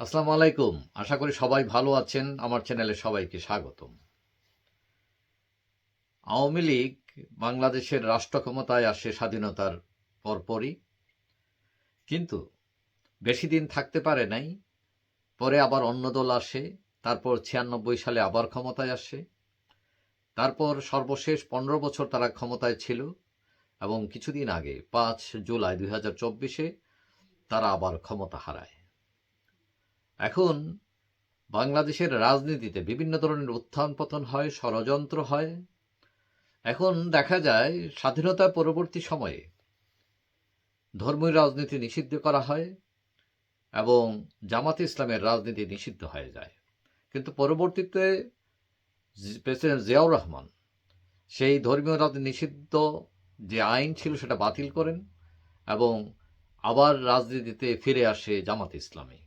আসসালামু আলাইকুম। আশা করি সবাই ভালো আছেন। আমার চ্যানেলে সবাইকে স্বাগতম। আওয়ামী লীগ বাংলাদেশের রাষ্ট্র ক্ষমতায় আসে স্বাধীনতার পরপরই। কিন্তু বেশি দিন থাকতে পারে নাই, পরে আবার অন্য দল আসে, তারপর ছিয়ানব্বই সালে আবার ক্ষমতায় আসে। তারপর সর্বশেষ পনেরো বছর তারা ক্ষমতায় ছিল এবং কিছুদিন আগে পাঁচ জুলাই দুই হাজার চব্বিশে তারা আবার ক্ষমতা হারায়। এখন বাংলাদেশের রাজনীতিতে বিভিন্ন ধরনের উত্থান পতন হয়, ষড়যন্ত্র হয়। এখন দেখা যায় স্বাধীনতা পরবর্তী সময়ে ধর্মীয় রাজনীতি নিষিদ্ধ করা হয় এবং জামাত ইসলামের রাজনীতি নিষিদ্ধ হয়ে যায়। কিন্তু পরবর্তীতে প্রেসিডেন্ট জিয়াউর রহমান সেই ধর্মীয় রাজনীতি নিষিদ্ধ যে আইন ছিল সেটা বাতিল করেন এবং আবার রাজনীতিতে ফিরে আসে জামাত ইসলামী।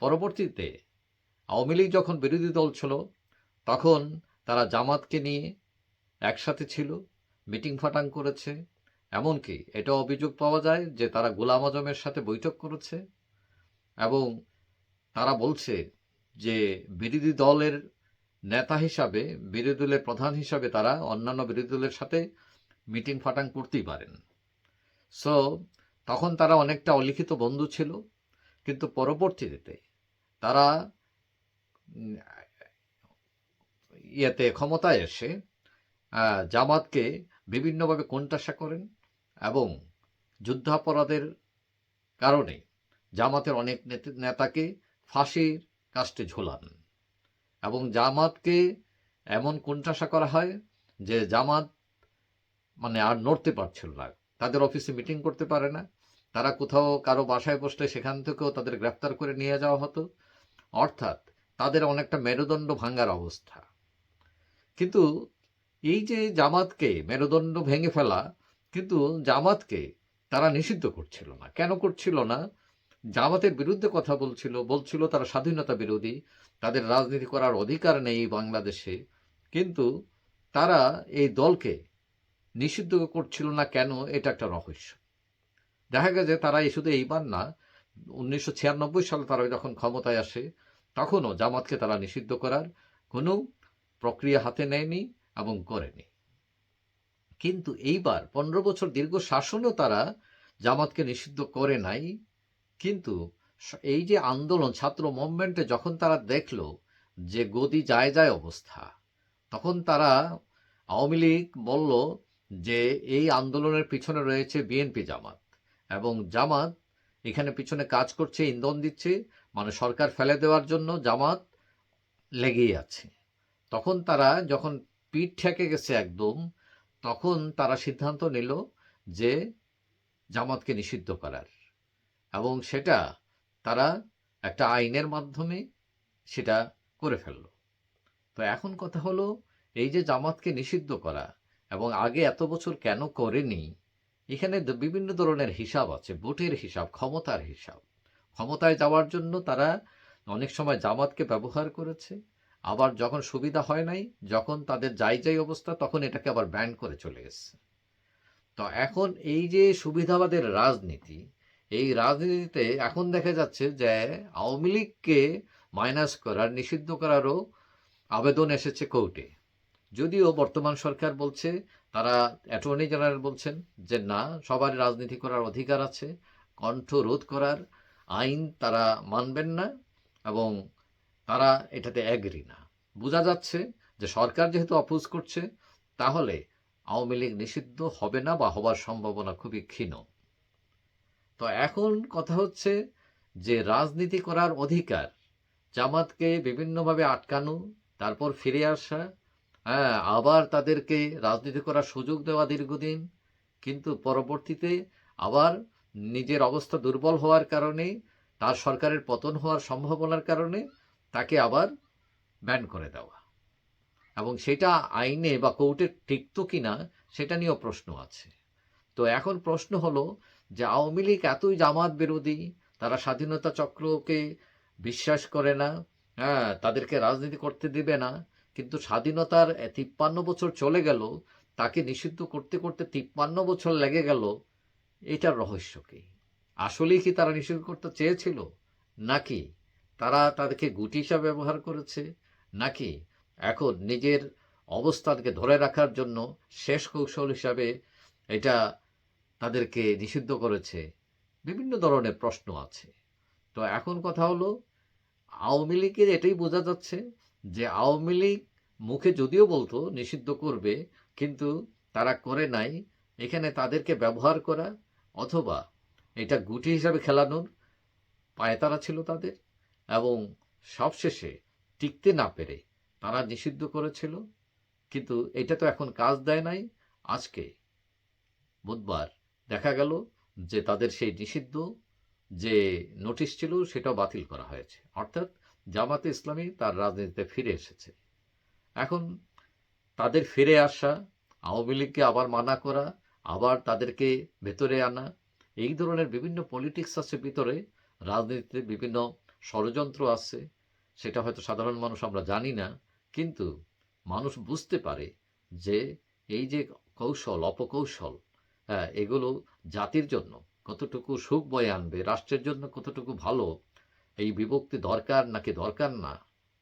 পরবর্তীতে আওয়ামী লীগ যখন বিরোধী দল ছিল, তখন তারা জামাতকে নিয়ে একসাথে ছিল, মিটিং ফাটাং করেছে। এমনকি এটা অভিযোগ পাওয়া যায় যে তারা গোলাম আজমের সাথে বৈঠক করেছে এবং তারা বলছে যে বিরোধী দলের নেতা হিসাবে, বিরোধী দলের প্রধান হিসাবে তারা অন্যান্য বিরোধী দলের সাথে মিটিং ফাটাং করতেই পারেন। সো তখন তারা অনেকটা অলিখিত বন্ধু ছিল, কিন্তু পরবর্তীতে তারা ইয়েতে ক্ষমতায় এসে জামাতকে বিভিন্নভাবে কোণঠাসা করেন এবং যুদ্ধাপরাধের কারণে জামাতের অনেক নেত- নেতাকে ফাঁসির কাস্টে ঝোলান এবং জামাতকে এমন কোণঠাসা করা হয় যে জামাত মানে আর নড়তে পারছিল না। তাদের অফিসে মিটিং করতে পারে না। তারা কোথাও কারও বাসায় বসলে সেখান থেকেও তাদের গ্রেফতার করে নিয়ে যাওয়া হতো। অর্থাৎ তাদের অনেকটা মেরুদণ্ড ভাঙার অবস্থা। কিন্তু এই যে জামাতকে মেরুদণ্ড ভেঙে ফেলা, কিন্তু জামাতকে তারা নিষিদ্ধ করছিল না। কেন করছিল না? জামাতের বিরুদ্ধে কথা বলছিল বলছিল তারা স্বাধীনতা বিরোধী, তাদের রাজনীতি করার অধিকার নেই বাংলাদেশে, কিন্তু তারা এই দলকে নিষিদ্ধ করছিল না কেন? এটা একটা রহস্য। দেখা গেছে তারা শুধু এইবার না উনিশশো ছিয়ানব্বই সালে তারা যখন ক্ষমতায় আসে, তখনও জামাতকে তারা নিষিদ্ধ করার কোনো প্রক্রিয়া হাতে নেয়নি এবং করেনি। কিন্তু এইবার পনেরো বছর দীর্ঘ শাসনও তারা জামাতকে নিষিদ্ধ করে নাই। কিন্তু এই যে আন্দোলন, ছাত্র মুভমেন্টে যখন তারা দেখল যে গদি যায় যায় অবস্থা, তখন তারা আওয়ামী লীগ বলল যে এই আন্দোলনের পিছনে রয়েছে বিএনপি জামাত এবং জামাত এখানে পিছনে কাজ করছে, ইন্ধন দিচ্ছে মানে সরকার ফেলে দেওয়ার জন্য জামাত লেগেই আছে। তখন তারা যখন পিঠ ঠেকে গেছে একদম, তখন তারা সিদ্ধান্ত নিল যে জামাতকে নিষিদ্ধ করার। এবং সেটা তারা একটা আইনের মাধ্যমে সেটা করে ফেলল। তো এখন কথা হলো, এই যে জামাতকে নিষিদ্ধ করা, এবং আগে এত বছর কেন করেনি এখানে বিভিন্ন ধরনের হিসাব আছে, ভোটের হিসাব, ক্ষমতার হিসাব। ক্ষমতায় যাওয়ার জন্য তারা অনেক সময় জামাতকে ব্যবহার করেছে। আবার যখন সুবিধা হয় নাই, যখন তাদের যাই যাই অবস্থা, তখন এটাকে আবার ব্যান করে চলে গেছে। তো এখন এই যে সুবিধাবাদের রাজনীতি, এই রাজনীতিতে এখন দেখা যাচ্ছে যে আওয়ামী লীগকে মাইনাস করার, নিষিদ্ধ করারও আবেদন এসেছে কোর্টে। যদিও বর্তমান সরকার বলছে, তারা অ্যাটর্নি জেনারেল বলছেন যে না সবার রাজনীতি করার অধিকার আছে, কণ্ঠ রোধ করার আইন তারা মানবেন না এবং তারা এটাতে অ্যাগ্রি না। বোঝা যাচ্ছে যে সরকার যেহেতু অপোজ করছে, তাহলে আওয়ামী লীগ নিষিদ্ধ হবে না বা হবার সম্ভাবনা খুবই ক্ষীণ। তো এখন কথা হচ্ছে যে রাজনীতি করার অধিকার জামাতকে বিভিন্নভাবে আটকানো, তারপর ফিরে আসা হ্যাঁ আবার তাদেরকে রাজনীতি করার সুযোগ দেওয়া দীর্ঘদিন। কিন্তু পরবর্তীতে আবার নিজের অবস্থা দুর্বল হওয়ার কারণে, তার সরকারের পতন হওয়ার সম্ভাবনার কারণে তাকে আবার ব্যান করে দেওয়া। এবং সেটা আইনে বা কোর্টে টিকতো কিনা, সেটা নিয়েও প্রশ্ন আছে। তো এখন প্রশ্ন হলো যে, আওয়ামী লীগ এতই জামাত বিরোধী, তারা স্বাধীনতা চক্রকে বিশ্বাস করে না হ্যাঁ তাদেরকে রাজনীতি করতে দিবে না কিন্তু স্বাধীনতার তিপ্পান্ন বছর চলে গেল, তাকে নিষিদ্ধ করতে করতে তিপ্পান্ন বছর লেগে গেল, এটার রহস্য কি? আসলেই কি তারা নিষিদ্ধ করতে চেয়েছিল? নাকি তারা তাদেরকে গুটি হিসাবে ব্যবহার করেছে? নাকি এখন নিজের অবস্থানকে ধরে রাখার জন্য শেষ কৌশল হিসাবে এটা তাদেরকে নিষিদ্ধ করেছে? বিভিন্ন ধরনের প্রশ্ন আছে। তো এখন কথা হলো, আওয়ামী লীগের এটাই বোঝা যাচ্ছে যে আওয়ামী লীগ মুখে যদিও বলতো, নিষিদ্ধ করবে, কিন্তু তারা করে নাই। এখানে তাদেরকে ব্যবহার করা, অথবা এটা গুটি হিসাবে খেলানোর পায়তারা ছিল তাদের, এবং সবশেষে টিকতে না পেরে তারা নিষিদ্ধ করেছিল। কিন্তু এটা তো এখন কাজ দেয় নাই। আজকে বুধবার দেখা গেল যে তাদের সেই নিষিদ্ধ যে নোটিশ ছিল, সেটাও বাতিল করা হয়েছে। অর্থাৎ জামাতে ইসলামী তার রাজনীতিতে ফিরে এসেছে। এখন তাদের ফিরে আসা, আওয়ামী লীগকে আবার মানা করা, আবার তাদেরকে ভেতরে আনা, এই ধরনের বিভিন্ন পলিটিক্স আছে ভিতরে, রাজনীতিতে বিভিন্ন ষড়যন্ত্র আছে, সেটা হয়তো সাধারণ মানুষ আমরা জানি না, কিন্তু মানুষ বুঝতে পারে যে এই যে কৌশল, অপকৌশল হ্যাঁ এগুলো জাতির জন্য কতটুকু সুখ বয়ে আনবে, রাষ্ট্রের জন্য কতটুকু ভালো, এই বিভক্তি দরকার নাকি দরকার না,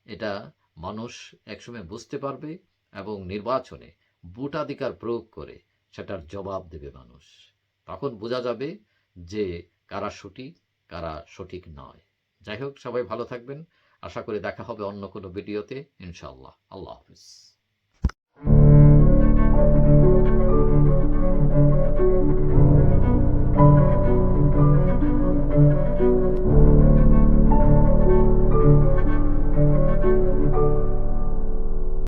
এটা মানুষ একসময় বুঝতে পারবে এবং নির্বাচনে ভোটাধিকার প্রয়োগ করে সেটার জবাব দেবে মানুষ। তখন বোঝা যাবে যে কারা সঠিক কারা সঠিক নয়। যাই হোক, সবাই ভালো থাকবেন। আশা করি দেখা হবে অন্য কোনো ভিডিওতে। ইনশাল্লাহ আল্লাহ হাফিজ।